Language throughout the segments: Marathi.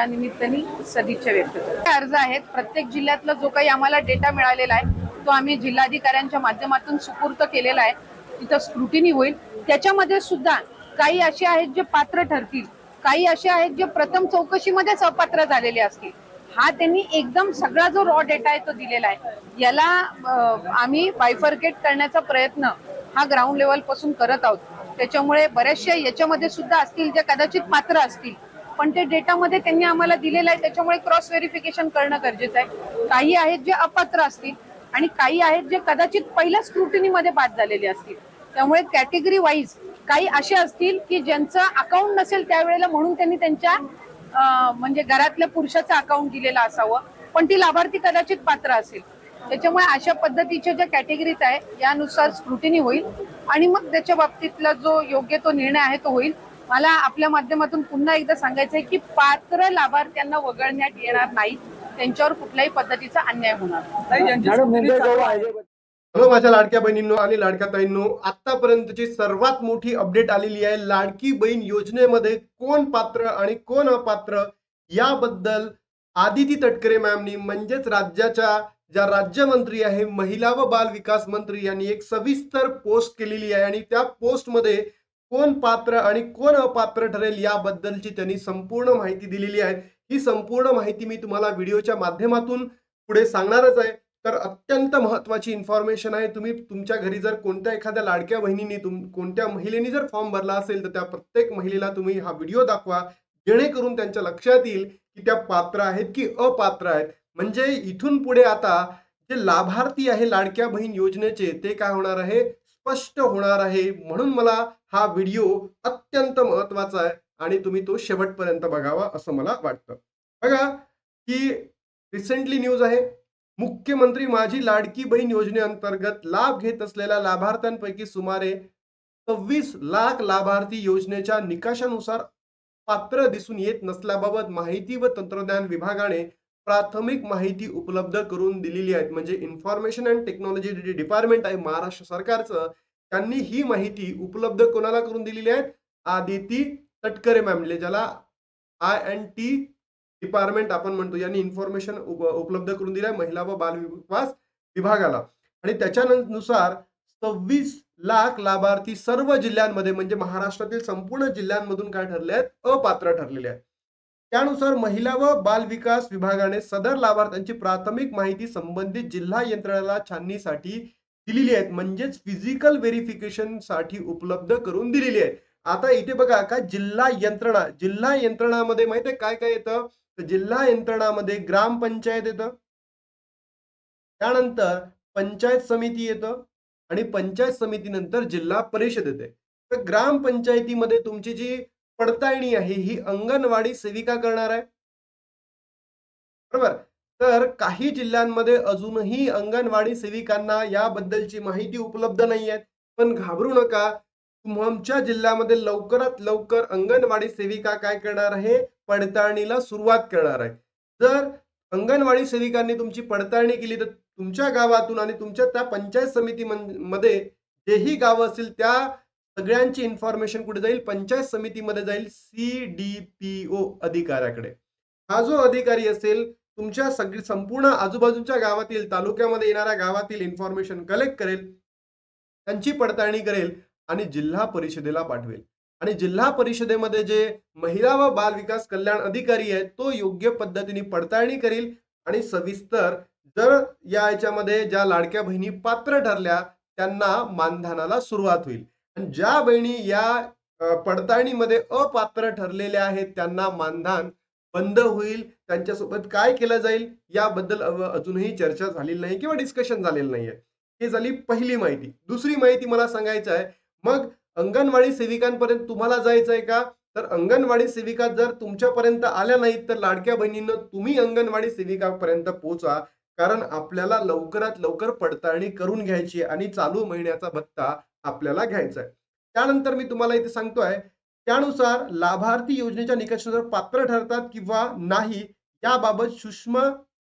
त्या निमित्ताने सदिच्छा व्यक्त करतो. अर्ज आहेत प्रत्येक जिल्ह्यातला जो काही आम्हाला डेटा मिळालेला आहे तो आम्ही जिल्हाधिकाऱ्यांच्या माध्यमातून सुपूर्त केलेला आहे. तिथं स्क्रुटिनी होईल. त्याच्यामध्ये सुद्धा काही असे आहेत जे पात्र ठरतील काही असे आहेत जे प्रथम चौकशीमध्येच अपात्र झालेले असतील. हा त्यांनी एकदम सगळा जो रॉ डेटा आहे तो दिलेला आहे. याला आम्ही बायफर्केट करण्याचा प्रयत्न हा ग्राउंड लेवलपासून करत आहोत. त्याच्यामुळे बऱ्याचशा याच्यामध्ये सुद्धा असतील जे कदाचित पात्र असतील पण ते डेटामध्ये त्यांनी आम्हाला दिलेलं आहे त्याच्यामुळे क्रॉस व्हेरिफिकेशन करणं गरजेचं आहे. काही आहेत जे अपात्र असतील आणि काही आहेत जे कदाचित पहिल्या स्क्रुटिनीमध्ये बाद झालेले असतील. त्यामुळे कॅटेगरी वाईज काही असे असतील की ज्यांचं अकाउंट नसेल त्यावेळेला म्हणून त्यांनी त्यांच्या म्हणजे घरातल्या पुरुषाचं अकाउंट दिलेलं असावं. पण ती लाभार्थी कदाचित पात्र असेल. त्याच्यामुळे अशा पद्धतीच्या ज्या कॅटेगरीज आहे यानुसार स्क्रुटिनी होईल आणि मग त्याच्या बाबतीतला जो योग्य तो निर्णय आहे तो होईल. मला आपल्या माध्यमातून पुन्हा एकदा सांगायचं आहे की पात्र लाभार्थ्यांना वगळण्यात येणार नाही. त्यांच्यावर कुठल्याही पद्धतीचा अन्याय होणार हॅलो माझ्या लाडक्या बहिणींनो आणि लाडक्या ताईंनो आतापर्यंतची सर्वात मोठी अपडेट आलेली आहे लाडकी बहीण योजनेमध्ये कोण पात्र आणि कोण अपात्र याबद्दल आदिती तटकरे मॅमनी म्हणजेच राज्याच्या ज्या राज्यमंत्री आहे महिला व बाल विकास मंत्री यांनी एक सविस्तर पोस्ट केलेली आहे आणि त्या पोस्टमध्ये कोण पात्र आणि कोण अपात्र ठरेल याबद्दलची त्यांनी संपूर्ण माहिती दिलेली आहे. ही संपूर्ण माहिती मी तुम्हाला व्हिडिओच्या माध्यमातून पुढे सांगणारच आहे. तर अत्यंत महत्वाची इन्फॉर्मेशन आहे. तुम्ही तुमच्या घरी जर कोणत्या एखाद्या लाडक्या बहिणीने तुम कोणत्या महिलेने जर फॉर्म भरला असेल तर त्या प्रत्येक महिलेला तुम्ही हा व्हिडिओ दाखवा. जेणेकरून त्यांच्या लक्षात येईल की त्या पात्र आहेत की अपात्र आहेत. म्हणजे इथून पुढे आता जे लाभार्थी आहे लाडक्या बहीण योजनेचे ते काय होणार आहे? स्पष्ट होणार आहे. म्हणून मला हा व्हिडिओ अत्यंत महत्त्वाचा आहे आणि तुम्ही तो शेवटपर्यंत बघावा असं मला वाटतं. बघा की रिसेंटली न्यूज आहे. मुख्यमंत्री माझी लाडकी बहीण योजनेअंतर्गत लाभ घेत असलेल्या लाभार्थ्यांपैकी सुमारे सव्वीस लाख लाभार्थी योजनेच्या निकषानुसार पात्र दिसून येत नसल्याबाबत माहिती व तंत्रज्ञान विभागाने प्राथमिक माहिती उपलब्ध करून दिलेली आहेत. म्हणजे इन्फॉर्मेशन अँड टेक्नॉलॉजी डिपार्टमेंट आहे महाराष्ट्र सरकारचं त्यांनी ही माहिती उपलब्ध कोणाला करून दिलेली आहे? आदिती तटकरे मॅम म्हणजे ज्याला आय अँड टी डिपार्टमेंट आपण म्हणतो यांनी इन्फॉर्मेशन उपलब्ध करून दिल्या महिला व बाल विकास विभागाला. आणि त्याच्यानुसार सव्वीस लाख लाभार्थी सर्व जिल्ह्यांमध्ये म्हणजे महाराष्ट्रातील संपूर्ण जिल्ह्यांमधून काय ठरले आहेत? अपात्र ठरलेले आहेत. त्यानुसार महिला व बाल विकास विभागाने सदर लाभार्थ्यांची प्राथमिक माहिती संबंधित जिल्हा यंत्रणेला छाननीसाठी दिलेली आहेत म्हणजेच फिजिकल व्हेरिफिकेशनसाठी उपलब्ध करून दिलेली आहे. आता इथे बघा का जिल्हा यंत्रणा जिल्हा यंत्रणामध्ये माहीत आहे काय काय येतं? तर जिल्हा यंत्रणामध्ये ग्रामपंचायत येतं. त्यानंतर पंचायत समिती येतं आणि पंचायत समितीनंतर जिल्हा परिषद येते. तर ग्रामपंचायतीमध्ये तुमची जी पडताळणी आहे. ही अंगणवाडी सेविका करणार आहे. बरोबर? तर काही जिल्ह्यांमध्ये अजूनही अंगणवाडी सेविकांना याबद्दलची माहिती उपलब्ध नाही आहे पण घाबरू नका. तुमच्या जिल्ह्यामध्ये लवकरात लवकर अंगणवाडी सेविका काय करणार आहे? पडताळणीला सुरुवात करणार आहे. जर अंगणवाडी सेविकांनी तुमची पडताळणी केली तर तुमच्या गावातून आणि तुमच्या त्या पंचायत समिती मध्ये जेही गावं असतील त्या सगळ्यांची इन्फॉर्मेशन कुठे जाईल? पंचायत समितीमध्ये जाईल सी डी पी ओ अधिकाऱ्याकडे. हा जो अधिकारी असेल तुमच्या सगळी संपूर्ण आजूबाजूच्या गावातील तालुक्यामध्ये येणाऱ्या गावातील इन्फॉर्मेशन कलेक्ट करेल त्यांची पडताळणी करेल आणि जिल्हा परिषदेला पाठवेल. आणि जिल्हा परिषदेमध्ये जे महिला व बाल विकास कल्याण अधिकारी आहेत तो योग्य पद्धतीने पडताळणी करेल आणि सविस्तर जर या याच्यामध्ये ज्या लाडक्या बहिणी पात्र ठरल्या त्यांना मानधनाला सुरुवात होईल. ज्या बहिणी या पडताळणीमध्ये अपात्र ठरलेल्या आहेत त्यांना मानधन बंद होईल. त्यांच्यासोबत काय केलं जाईल याबद्दल अजूनही चर्चा झालेली नाही किंवा डिस्कशन झालेलं नाहीये. ही झाली पहिली माहिती. दुसरी माहिती मला सांगायचं आहे मग अंगणवाडी सेविकांपर्यंत तुम्हाला जायचं आहे का? तर अंगणवाडी सेविका जर तुमच्यापर्यंत आल्या नाहीत तर लाडक्या बहिणींना तुम्ही अंगणवाडी सेविकापर्यंत पोहोचा. कारण आपल्याला लवकरात लवकर पडताळणी करून घ्यायची आणि चालू महिन्याचा भत्ता आपल्याला घ्यायचा आहे त्यानंतर मी तुम्हाला इथे सांगतोय त्यानुसार लाभार्थी योजनेच्या निकषानुसार पात्र ठरतात किंवा नाही याबाबत सूक्ष्म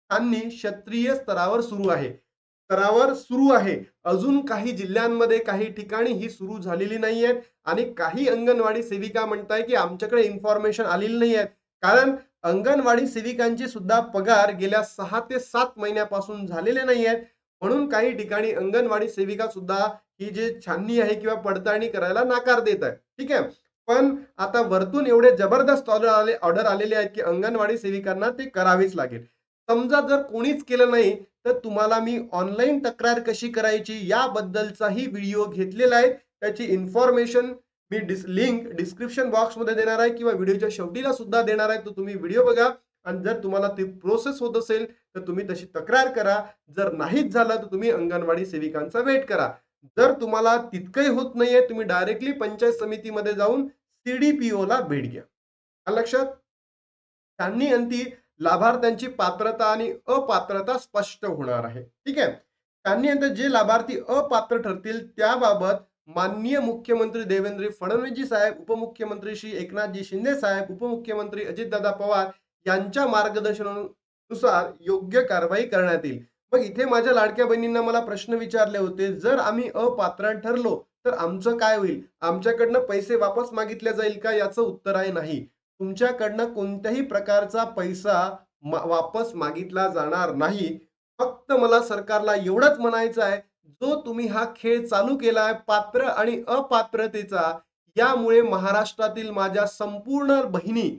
क्षेत्रीय स्तरावर सुरू आहे. स्तरावर सुरू आहे. अजून काही जिल्ह्यांमध्ये काही ठिकाणी ही सुरू झालेली नाही आहेत आणि काही अंगणवाडी सेविका म्हणताय की आमच्याकडे इन्फॉर्मेशन आलेली नाही आहेत कारण अंगणवाडी सेविकांचे सुद्धा पगार गेल्या सहा ते सात महिन्यापासून झालेले नाही आहेत म्हणून काही ठिकाणी अंगणवाडी सेविका सुद्धा ही जे छाननी आहे किंवा पडताळणी करायला नकार देत आहे ठीक आहे? पण आता वरतून एवढे जबरदस्त ऑर्डर आले ऑर्डर आलेले आहेत की अंगणवाडी सेविकांना ते करावेच लागेल. समजा जर कोणीच केलं नाही तर तुम्हाला मी ऑनलाईन तक्रार कशी करायची याबद्दलचाही व्हिडिओ घेतलेला आहे. त्याची इन्फॉर्मेशन मी डिस लिंक डिस्क्रिप्शन बॉक्समध्ये देणार आहे किंवा व्हिडिओच्या शेवटीला सुद्धा देणार आहे. तर तुम्ही व्हिडिओ बघा. आणि जर तुम्हाला ती प्रोसेस होत असेल तर तुम्ही तशी तक्रार करा. जर नाहीच झालं तर तुम्ही अंगणवाडी सेविकांचा वेट करा. जर तुम्हाला तितकंही होत नाहीये तुम्ही डायरेक्टली पंचायत समितीमध्ये जाऊन सीडीपीओ ला भेट घ्या. लक्षात? त्यांनी अंती लाभार्थ्यांची पात्रता आणि अपात्रता स्पष्ट होणार आहे. ठीक आहे? त्यांनी आता जे लाभार्थी अपात्र ठरतील त्याबाबत माननीय मुख्यमंत्री देवेंद्र फडणवीसजी साहेब उपमुख्यमंत्री श्री एकनाथजी शिंदे साहेब उपमुख्यमंत्री अजितदादा पवार यांच्या मार्गदर्शनानुसार योग्य कारवाई करण्यात येईल. मग इथे माझ्या लाडक्या बहिणींना मला प्रश्न विचारले होते. जर आम्ही अपात्र ठरलो तर आमचं काय होईल? आमच्याकडनं पैसे वापस मागितले जाईल का याचं उत्तर आहे नाही. तुमच्याकडनं कोणत्याही प्रकारचा पैसा मा- वापस मागितला जाणार नाही. फक्त मला सरकारला एवढंच म्हणायचं आहे जो तुम्ही हा खेळ चालू केला आहे पात्र आणि अपात्रतेचा यामुळे महाराष्ट्रातील माझ्या संपूर्ण बहिणी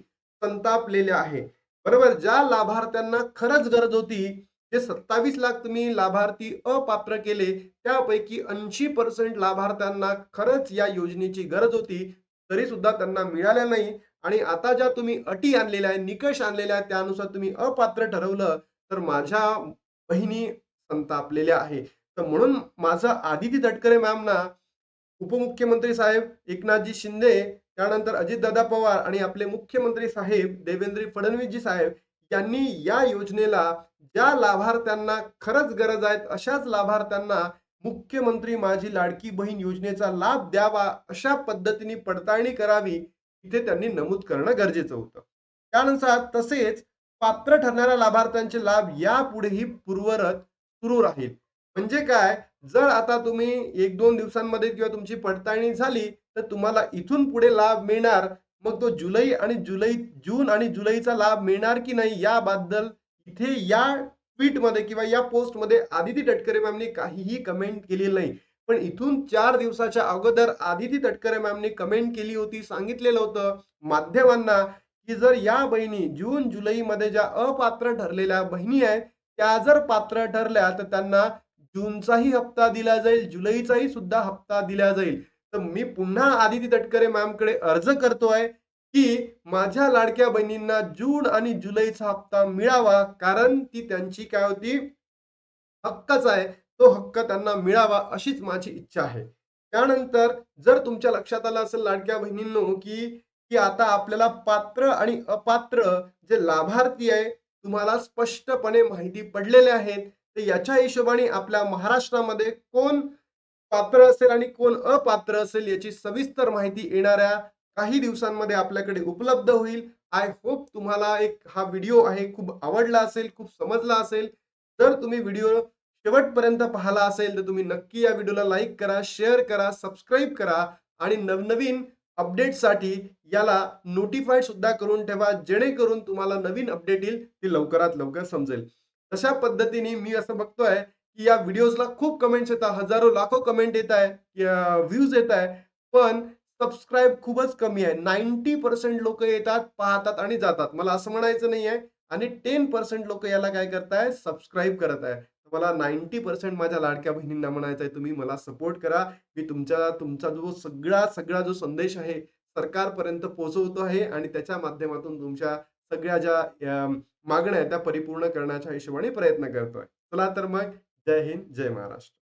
संतापलेल्या आहे. बरोबर? ज्या लाभार्थ्यांना खरंच गरज होती जे सत्तावीस लाख तुम्ही लाभार्थी अपात्र केले त्यापैकी ऐंशी पर्सेंट लाभार्थ्यांना खरंच या योजनेची गरज होती तरी सुद्धा त्यांना मिळाल्या नाही. आणि आता ज्या तुम्ही अटी आणलेल्या आहेत निकष आणलेल्या आहेत त्यानुसार तुम्ही अपात्र ठरवलं तर माझ्या बहिणी संतापलेल्या आहे. तर म्हणून माझं आदिती तटकरे मॅमना उपमुख्यमंत्री साहेब एकनाथजी शिंदे त्यानंतर अजितदादा पवार आणि आपले मुख्यमंत्री साहेब देवेंद्र फडणवीसजी साहेब यांनी या योजनेला ज्या लाभार्थ्यांना खरंच गरज आहेत अशाच लाभार्थ्यांना मुख्यमंत्री माझी लाडकी बहीण योजनेचा लाभ द्यावा अशा पद्धतीने पडताळणी करावी इथे त्यांनी नमूद करणं गरजेचं होतं. त्यानुसार तसेच पात्र ठरणाऱ्या लाभार्थ्यांचे लाभ यापुढेही पूर्वरत सुरू राहील. म्हणजे काय? जर आता तुम्ही एक दोन दिवसांमध्ये किंवा तुमची पडताळणी झाली तर तुम्हाला इथून पुढे लाभ मिळणार. मग तो जुलै आणि जुलै जून आणि जुलैचा लाभ मिळणार की नाही याबद्दल इथे या ट्विटमध्ये किंवा या पोस्टमध्ये आदिती तटकरे मॅमने काहीही कमेंट केलेली नाही. पण इथून चार दिवसाच्या अगोदर आदिती तटकरे मॅमने कमेंट केली होती सांगितलेलं होतं माध्यमांना की जर या बहिणी जून जुलैमध्ये ज्या अपात्र ठरलेल्या बहिणी आहेत त्या जर पात्र ठरल्या तर त्यांना जूनचाही हप्ता दिला जाईल जुलैचाही सुद्धा हप्ता दिला जाईल. तर मी पुन्हा आदिती तटकरे मॅमकडे अर्ज करतोय की माझ्या लाडक्या बहिणींना जून आणि जुलैचा हप्ता मिळावा कारण ती त्यांची काय होती? हक्कच आहे. तो हक्क त्यांना मिळावा अशीच माझी इच्छा आहे. त्यानंतर जर तुमच्या लक्षात आलं असेल लाडक्या बहिणींनो की की आता आपल्याला पात्र आणि अपात्र जे लाभार्थी आहे तुम्हाला स्पष्टपणे माहिती पडलेले आहेत. तर याच्या हिशोबाने आपल्या महाराष्ट्रामध्ये कोण पात्र असेल आणि कोण अपात्र असेल याची सविस्तर माहिती येणाऱ्या काही दिवसांमध्ये आपल्याकडे उपलब्ध होईल. आय होप तुम्हाला एक हा व्हिडिओ आहे खूप आवडला असेल खूप समजला असेल. जर तुम्ही व्हिडिओ शेवटपर्यंत पाहिला असेल तर तुम्ही नक्की या व्हिडिओला लाईक करा शेअर करा सबस्क्राईब करा आणि नवनवीन अपडेटसाठी याला नोटिफाईड सुद्धा करून ठेवा जेणेकरून तुम्हाला नवीन अपडेट येईल ती लवकरात लवकर समजेल. अशा पद्धतीने मी असं बघतोय की या व्हिडिओजला खूप कमेंट्स येतात हजारो लाखो कमेंट येत आहे व्ह्यूज येत आहे. पण सबस्क्राईब खूपच कमी आहे. नाईन्टी पर्सेंट लोक येतात पाहतात आणि जातात. मला असं म्हणायचं नाही आहे आणि टेन पर्सेंट लोक याला काय करताय? सबस्क्राईब करत आहे. मला नाईन्टी पर्सेंट माझ्या लाडक्या बहिणींना म्हणायचं आहे तुम्ही मला सपोर्ट करा. मी तुमच्या तुमचा जो सगळा सगळा जो संदेश आहे सरकारपर्यंत पोहोचवतो आहे. आणि त्याच्या माध्यमातून तुमच्या सगळ्या ज्या मागण्या त्या परिपूर्ण करण्याच्या हिशोबाने प्रयत्न करतोय. चला तर मग जय हिंद जय महाराष्ट्र.